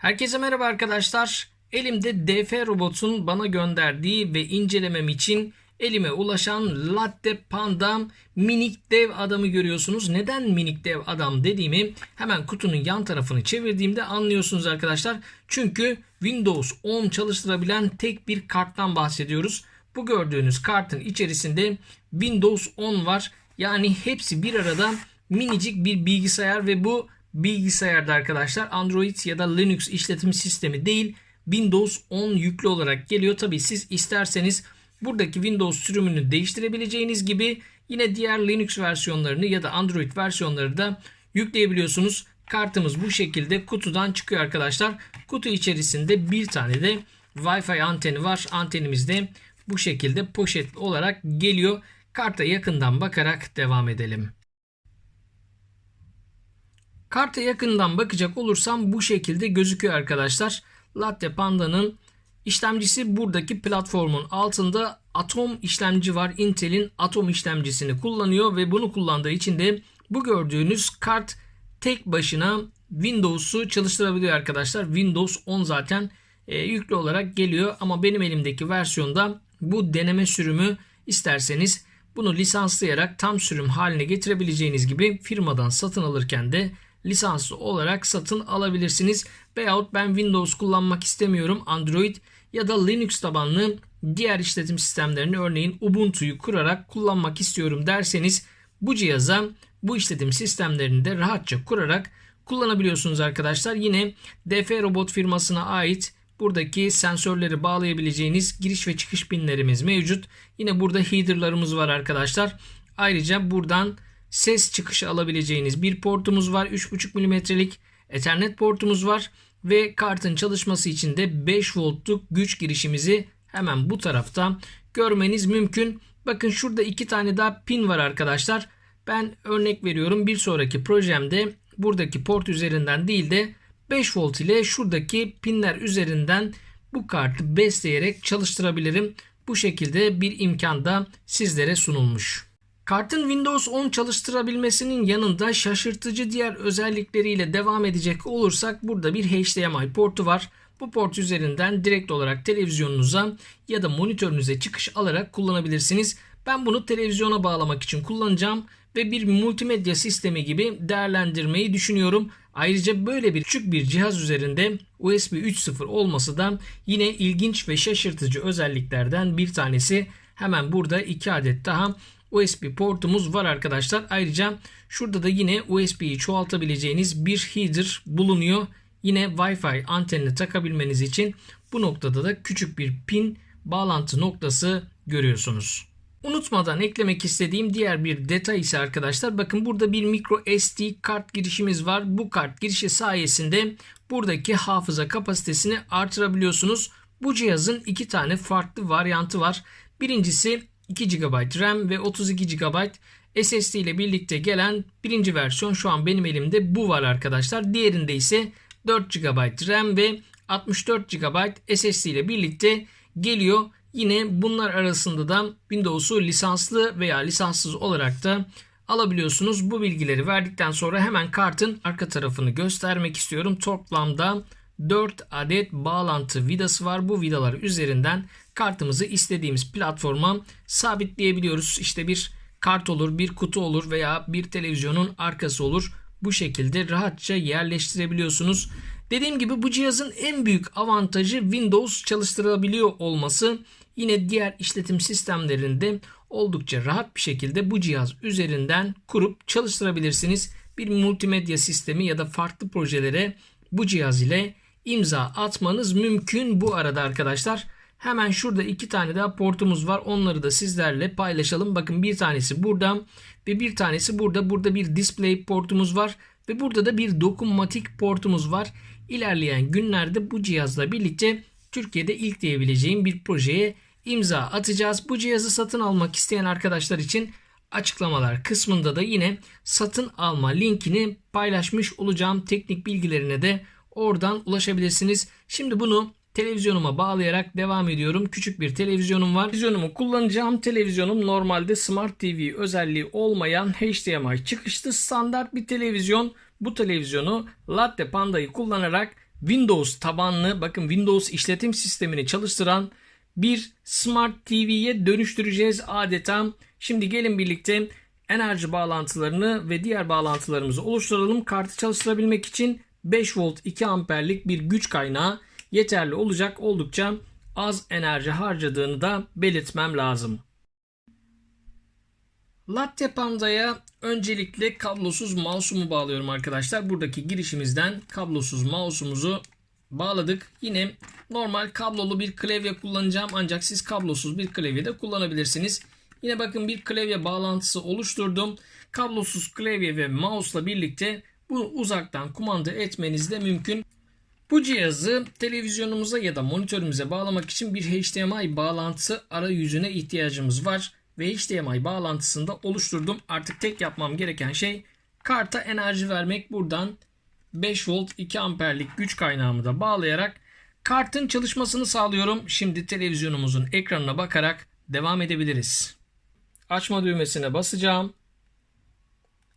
Herkese merhaba arkadaşlar. Elimde DF Robot'un bana gönderdiği ve incelemem için elime ulaşan Latte Panda minik dev adamı görüyorsunuz. Neden minik dev adam dediğimi hemen kutunun yan tarafını çevirdiğimde anlıyorsunuz arkadaşlar. Çünkü Windows 10 çalıştırabilen tek bir karttan bahsediyoruz. Bu gördüğünüz kartın içerisinde Windows 10 var. Yani hepsi bir arada minicik bir bilgisayar ve bu bilgisayarda arkadaşlar Android ya da Linux işletim sistemi değil Windows 10 yüklü olarak geliyor. Tabi siz isterseniz buradaki Windows sürümünü değiştirebileceğiniz gibi yine diğer Linux versiyonlarını ya da Android versiyonları da yükleyebiliyorsunuz. Kartımız bu şekilde kutudan çıkıyor arkadaşlar. Kutu içerisinde bir tane de Wi-Fi anteni var. Antenimiz de bu şekilde poşet olarak geliyor. Karta yakından bakarak devam edelim. Karta yakından bakacak olursam bu şekilde gözüküyor arkadaşlar. Latte Panda'nın işlemcisi buradaki platformun altında Atom işlemci var. Intel'in Atom işlemcisini kullanıyor ve bunu kullandığı için de bu gördüğünüz kart tek başına Windows'u çalıştırabiliyor arkadaşlar. Windows 10 zaten e, yüklü olarak geliyor ama benim elimdeki versiyonda bu deneme sürümü isterseniz bunu lisanslayarak tam sürüm haline getirebileceğiniz gibi firmadan satın alırken de lisanslı olarak satın alabilirsiniz. Veyahut ben Windows kullanmak istemiyorum Android ya da Linux tabanlı diğer işletim sistemlerini örneğin Ubuntu'yu kurarak kullanmak istiyorum derseniz bu cihaza bu işletim sistemlerini de rahatça kurarak kullanabiliyorsunuz arkadaşlar. Yine DF Robot firmasına ait buradaki sensörleri bağlayabileceğiniz giriş ve çıkış pinlerimiz mevcut. Yine burada header'larımız var arkadaşlar. Ayrıca buradan ses çıkışı alabileceğiniz bir portumuz var. 3.5 mm'lik Ethernet portumuz var ve kartın çalışması için de 5 voltluk güç girişimizi hemen bu tarafta görmeniz mümkün. Bakın şurada iki tane daha pin var arkadaşlar. Ben örnek veriyorum bir sonraki projemde buradaki port üzerinden değil de 5 volt ile şuradaki pinler üzerinden bu kartı besleyerek çalıştırabilirim. Bu şekilde bir imkan da sizlere sunulmuş. Kartın Windows 10 çalıştırabilmesinin yanında şaşırtıcı diğer özellikleriyle devam edecek olursak burada bir HDMI portu var. Bu port üzerinden direkt olarak televizyonunuza ya da monitörünüze çıkış alarak kullanabilirsiniz. Ben bunu televizyona bağlamak için kullanacağım ve bir multimedya sistemi gibi değerlendirmeyi düşünüyorum. Ayrıca böyle bir küçük bir cihaz üzerinde USB 3.0 olması da yine ilginç ve şaşırtıcı özelliklerden bir tanesi. Hemen burada iki adet daha USB portumuz var arkadaşlar. Ayrıca şurada da yine USB'yi çoğaltabileceğiniz bir header bulunuyor. Yine Wi-Fi antenini takabilmeniz için bu noktada da küçük bir pin bağlantı noktası görüyorsunuz. Unutmadan eklemek istediğim diğer bir detay ise arkadaşlar bakın burada bir micro SD kart girişimiz var. Bu kart girişi sayesinde buradaki hafıza kapasitesini artırabiliyorsunuz. Bu cihazın iki tane farklı varyantı var. Birincisi 2 GB RAM ve 32 GB SSD ile birlikte gelen birinci versiyon şu an benim elimde bu var arkadaşlar. Diğerinde ise 4 GB RAM ve 64 GB SSD ile birlikte geliyor. Yine bunlar arasında da Windows'u lisanslı veya lisanssız olarak da alabiliyorsunuz. Bu bilgileri verdikten sonra hemen kartın arka tarafını göstermek istiyorum. Toplamda 4 adet bağlantı vidası var. Bu vidalar üzerinden kartımızı istediğimiz platforma sabitleyebiliyoruz. İşte bir kart olur, bir kutu olur veya bir televizyonun arkası olur. Bu şekilde rahatça yerleştirebiliyorsunuz. Dediğim gibi bu cihazın en büyük avantajı Windows çalıştırılabiliyor olması. Yine diğer işletim sistemlerinde oldukça rahat bir şekilde bu cihaz üzerinden kurup çalıştırabilirsiniz. Bir multimedya sistemi ya da farklı projelere bu cihaz ile imza atmanız mümkün bu arada arkadaşlar. Hemen şurada iki tane daha portumuz var. Onları da sizlerle paylaşalım. Bakın bir tanesi burada ve bir tanesi burada. Burada bir display portumuz var ve burada da bir dokunmatik portumuz var. İlerleyen günlerde bu cihazla birlikte Türkiye'de ilk diyebileceğim bir projeye imza atacağız. Bu cihazı satın almak isteyen arkadaşlar için açıklamalar kısmında da yine satın alma linkini paylaşmış olacağım. Teknik bilgilerine de oradan ulaşabilirsiniz. Şimdi bunu televizyonuma bağlayarak devam ediyorum. Küçük bir televizyonum var. Televizyonumu kullanacağım. Televizyonum normalde Smart TV özelliği olmayan HDMI çıkışlı standart bir televizyon. Bu televizyonu Latte Panda'yı kullanarak Windows tabanlı bakın Windows işletim sistemini çalıştıran bir Smart TV'ye dönüştüreceğiz adeta. Şimdi gelin birlikte enerji bağlantılarını ve diğer bağlantılarımızı oluşturalım. Kartı çalıştırabilmek için 5 volt 2 amperlik bir güç kaynağı yeterli olacak. Oldukça az enerji harcadığını da belirtmem lazım. Latte Panda'ya öncelikle kablosuz mouse'umu bağlıyorum arkadaşlar. Buradaki girişimizden kablosuz mouse'umuzu bağladık. Yine normal kablolu bir klavye kullanacağım ancak siz kablosuz bir klavye de kullanabilirsiniz. Yine bakın bir klavye bağlantısı oluşturdum. Kablosuz klavye ve mouse'la birlikte bunu uzaktan kumanda etmeniz de mümkün. Bu cihazı televizyonumuza ya da monitörümüze bağlamak için bir HDMI bağlantısı arayüzüne ihtiyacımız var. Ve HDMI bağlantısını da oluşturdum. Artık tek yapmam gereken şey karta enerji vermek. Buradan 5 volt 2 amperlik güç kaynağımı da bağlayarak kartın çalışmasını sağlıyorum. Şimdi televizyonumuzun ekranına bakarak devam edebiliriz. Açma düğmesine basacağım.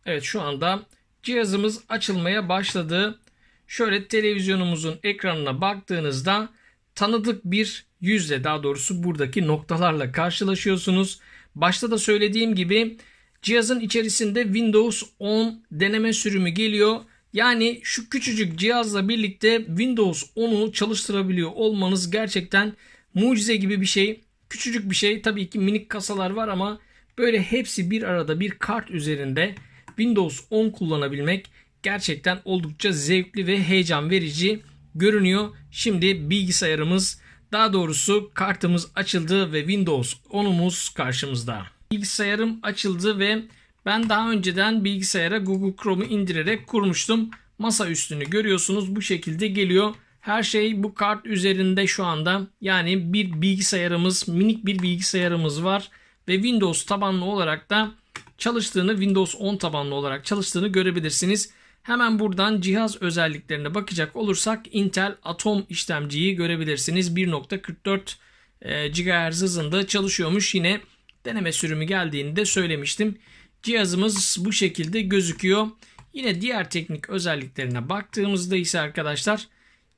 Evet şu anda cihazımız açılmaya başladı. Şöyle televizyonumuzun ekranına baktığınızda tanıdık bir yüzle daha doğrusu buradaki noktalarla karşılaşıyorsunuz. Başta da söylediğim gibi cihazın içerisinde Windows 10 deneme sürümü geliyor. Yani şu küçücük cihazla birlikte Windows 10'u çalıştırabiliyor olmanız gerçekten mucize gibi bir şey. Küçücük bir şey. Tabii ki minik kasalar var ama böyle hepsi bir arada bir kart üzerinde Windows 10 kullanabilmek gerçekten oldukça zevkli ve heyecan verici görünüyor. Şimdi bilgisayarımız daha doğrusu kartımız açıldı ve Windows 10'umuz karşımızda. Bilgisayarım açıldı ve ben daha önceden bilgisayara Google Chrome'u indirerek kurmuştum. Masa üstünü görüyorsunuz bu şekilde geliyor. Her şey bu kart üzerinde şu anda. Yani bir bilgisayarımız, minik bir bilgisayarımız var ve Windows tabanlı olarak da çalıştığını, Windows 10 tabanlı olarak çalıştığını görebilirsiniz. Hemen buradan cihaz özelliklerine bakacak olursak Intel Atom işlemciyi görebilirsiniz. 1.44 e, GHz hızında çalışıyormuş. Yine deneme sürümü geldiğini de söylemiştim. Cihazımız bu şekilde gözüküyor. Yine diğer teknik özelliklerine baktığımızda ise arkadaşlar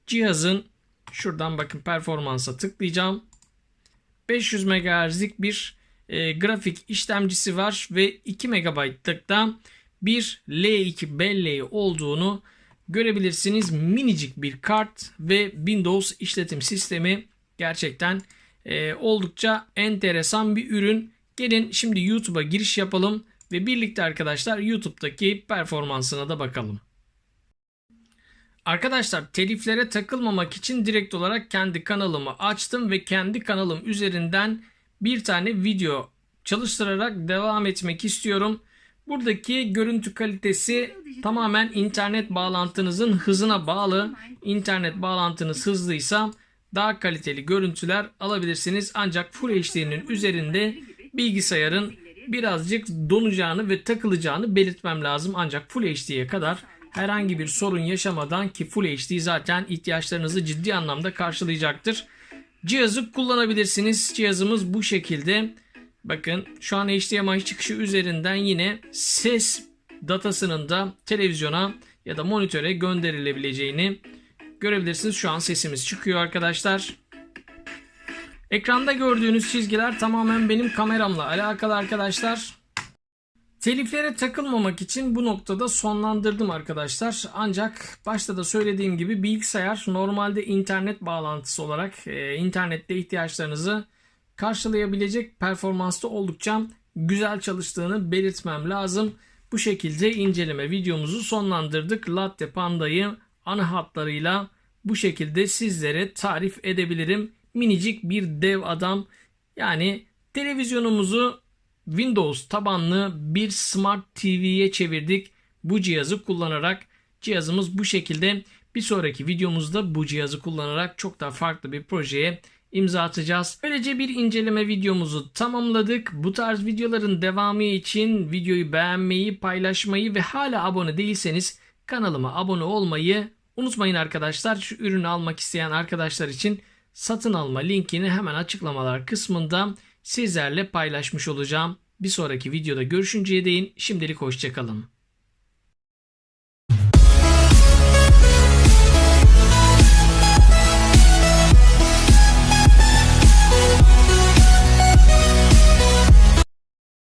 cihazın şuradan bakın performansa tıklayacağım. 500 MHz'lik bir e, grafik işlemcisi var ve 2 MB'lık bir L2 belleği olduğunu görebilirsiniz. Minicik bir kart ve Windows işletim sistemi gerçekten e, oldukça enteresan bir ürün. Gelin şimdi YouTube'a giriş yapalım ve birlikte arkadaşlar YouTube'daki performansına da bakalım. Arkadaşlar teliflere takılmamak için direkt olarak kendi kanalımı açtım ve kendi kanalım üzerinden bir tane video çalıştırarak devam etmek istiyorum. Buradaki görüntü kalitesi tamamen internet bağlantınızın hızına bağlı. İnternet bağlantınız hızlıysa daha kaliteli görüntüler alabilirsiniz. Ancak Full HD'nin üzerinde bilgisayarın birazcık donacağını ve takılacağını belirtmem lazım. Ancak Full HD'ye kadar herhangi bir sorun yaşamadan ki Full HD zaten ihtiyaçlarınızı ciddi anlamda karşılayacaktır. Cihazı kullanabilirsiniz. Cihazımız bu şekilde. Bakın şu an HDMI çıkışı üzerinden yine ses datasının da televizyona ya da monitöre gönderilebileceğini görebilirsiniz. Şu an sesimiz çıkıyor arkadaşlar. Ekranda gördüğünüz çizgiler tamamen benim kameramla alakalı arkadaşlar. Teliflere takılmamak için bu noktada sonlandırdım arkadaşlar. Ancak başta da söylediğim gibi bilgisayar normalde internet bağlantısı olarak e, internette ihtiyaçlarınızı karşılayabilecek performansta oldukça güzel çalıştığını belirtmem lazım. Bu şekilde inceleme videomuzu sonlandırdık. Latte Panda'yı ana hatlarıyla bu şekilde sizlere tarif edebilirim. Minicik bir dev adam. Yani televizyonumuzu Windows tabanlı bir Smart TV'ye çevirdik. Bu cihazı kullanarak cihazımız bu şekilde bir sonraki videomuzda bu cihazı kullanarak çok daha farklı bir projeye imza atacağız. Böylece bir inceleme videomuzu tamamladık. Bu tarz videoların devamı için videoyu beğenmeyi, paylaşmayı ve hala abone değilseniz kanalıma abone olmayı unutmayın arkadaşlar. Şu ürünü almak isteyen arkadaşlar için satın alma linkini hemen açıklamalar kısmında sizlerle paylaşmış olacağım. Bir sonraki videoda görüşünceye değin şimdilik hoşçakalın.